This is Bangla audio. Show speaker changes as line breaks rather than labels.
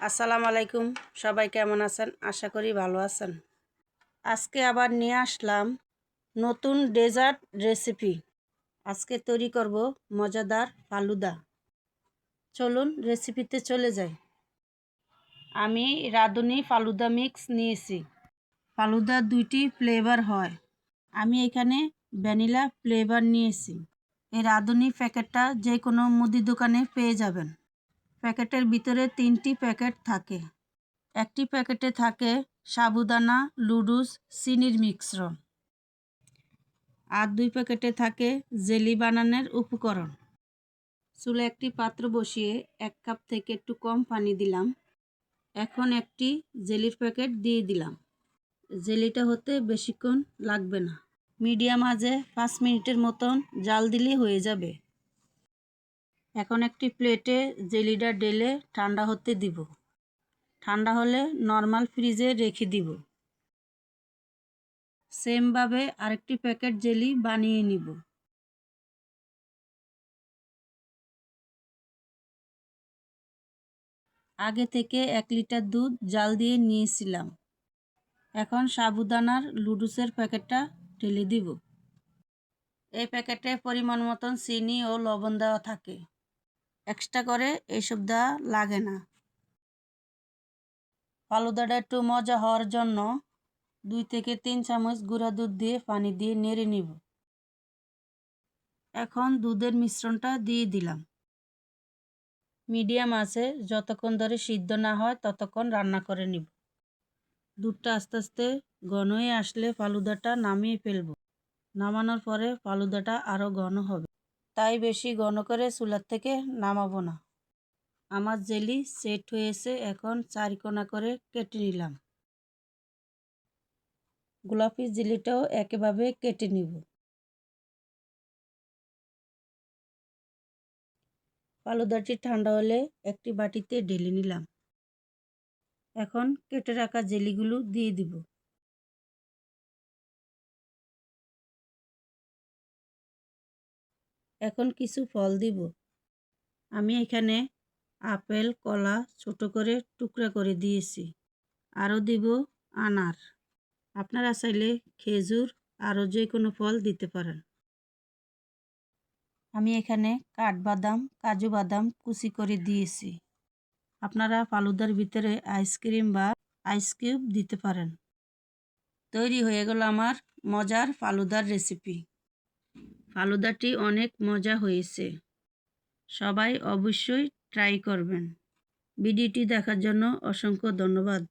আসসালামু আলাইকুম। সবাই কেমন আছেন? আশা করি ভালো আছেন। আজকে আবার নিয়ে আসলাম নতুন ডেজার্ট রেসিপি। আজকে তৈরি করব মজাদার ফালুদা। চলুন রেসিপিতে চলে যাই। আমি রাঁধুনি ফালুদা মিক্স নিয়েছি। ফালুদা দুইটি ফ্লেভার হয়। আমি এখানে ভ্যানিলা ফ্লেভার নিয়েছি। এই রাঁধুনি প্যাকেটটা যে কোনো মুদি দোকানে পেয়ে যাবেন। প্যাকেটের ভিতরে তিনটি প্যাকেট থাকে। একটি প্যাকেটে থাকে সাবুদানা লুডুস চিনির মিশ্রণ। আর দুই প্যাকেটে থাকে জেলি বানানোর উপকরণ। চুলে একটি পাত্র বসিয়ে এক কাপ থেকে একটু কম পানি দিলাম। এখন একটি জেলির প্যাকেট দিয়ে দিলাম। জেলিটা হতে বেশিক্ষণ লাগবে না। মিডিয়াম আজে পাঁচ মিনিটের মতন জাল দিলে হয়ে যাবে। এখন একটি প্লেটে জেলিটা ডেলে ঠান্ডা হতে দিব। ঠান্ডা হলে নর্মাল ফ্রিজে রেখে দিব। সেমভাবে আরেকটি প্যাকেট জেলি বানিয়ে নিব। আগে থেকে এক লিটার দুধ জাল দিয়ে নিয়েছিলাম। এখন সাবুদানার লুডুসের প্যাকেটটা ঢেলে দিব। এই প্যাকেটে পরিমাণ মতন চিনি ও লবণ দেওয়া থাকে। এক্সট্রা করে এইসব দেওয়া লাগে না। ফালুদাটা একটু মজা হওয়ার জন্য দুই থেকে তিন চামচ গুঁড়া দুধ দিয়ে পানি দিয়ে নেড়ে নিব। এখন দুধের মিশ্রণটা দিয়ে দিলাম। মিডিয়াম আছে, যতক্ষণ ধরে সিদ্ধ না হয় ততক্ষণ রান্না করে নিব। দুধটা আস্তে আস্তে ঘন হয়ে আসলে ফালুদাটা নামিয়ে ফেলব। নামানোর পরে ফালুদাটা আরও ঘন হবে। তাই বেশি ঘন করে চুলার থেকে নামাবো না। আমার জেলি সেট হয়েছে, এখন চারিকোনা করে কেটে নিলাম। গোলাপি জেলিটাও একেভাবে কেটে নিব। ফালুদাটি ঠান্ডা হলে একটি বাটিতে ঢেলে নিলাম। এখন কেটে রাখা জেলিগুলো দিয়ে দিব। এখন কিছু ফল দিব। আমি এখানে আপেল, কলা ছোট করে টুকরা করে দিয়েছি। আরও দিব আনার। আপনারা চাইলে খেজুর আরও যে কোনো ফল দিতে পারেন। আমি এখানে কাঠবাদাম, কাজু বাদাম কুচি করে দিয়েছি। আপনারা ফালুদার ভিতরে আইসক্রিম বা আইস কিউব দিতে পারেন। তৈরি হয়ে গেল আমার মজার ফালুদার রেসিপি ফালুদাটি অনেক মজা হয়েছে। সবাই অবশ্যই ট্রাই করবেন। ভিডিওটি দেখার জন্য অসংখ্য ধন্যবাদ।